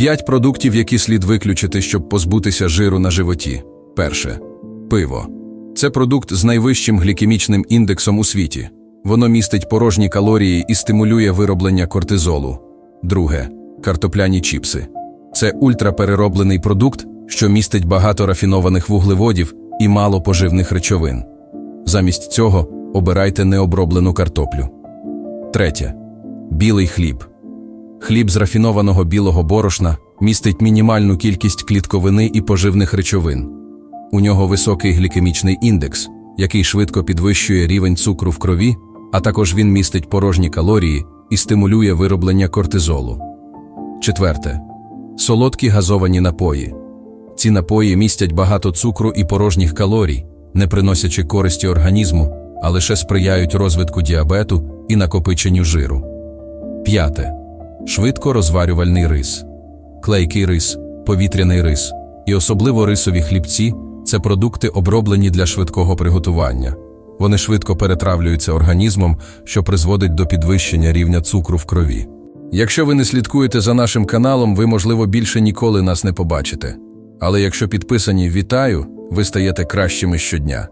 П'ять продуктів, які слід виключити, щоб позбутися жиру на животі. Перше пиво. Це продукт з найвищим глікемічним індексом у світі. Воно містить порожні калорії і стимулює вироблення кортизолу. Друге картопляні чіпси. Це ультраперероблений продукт, що містить багато рафінованих вуглеводів і мало поживних речовин. Замість цього обирайте необроблену картоплю. Третє білий хліб. Хліб з рафінованого білого борошна містить мінімальну кількість клітковини і поживних речовин. У нього високий глікемічний індекс, який швидко підвищує рівень цукру в крові, а також він містить порожні калорії і стимулює вироблення кортизолу. Четверте. Солодкі газовані напої. Ці напої містять багато цукру і порожніх калорій, не приносячи користі організму, а лише сприяють розвитку діабету і накопиченню жиру. П'яте. Швидко розварювальний рис. Клейкий рис, повітряний рис і особливо рисові хлібці це продукти, оброблені для швидкого приготування. Вони швидко перетравлюються організмом, що призводить до підвищення рівня цукру в крові. Якщо ви не слідкуєте за нашим каналом, ви, можливо, більше ніколи нас не побачите. Але якщо підписані, вітаю, ви стаєте кращими щодня.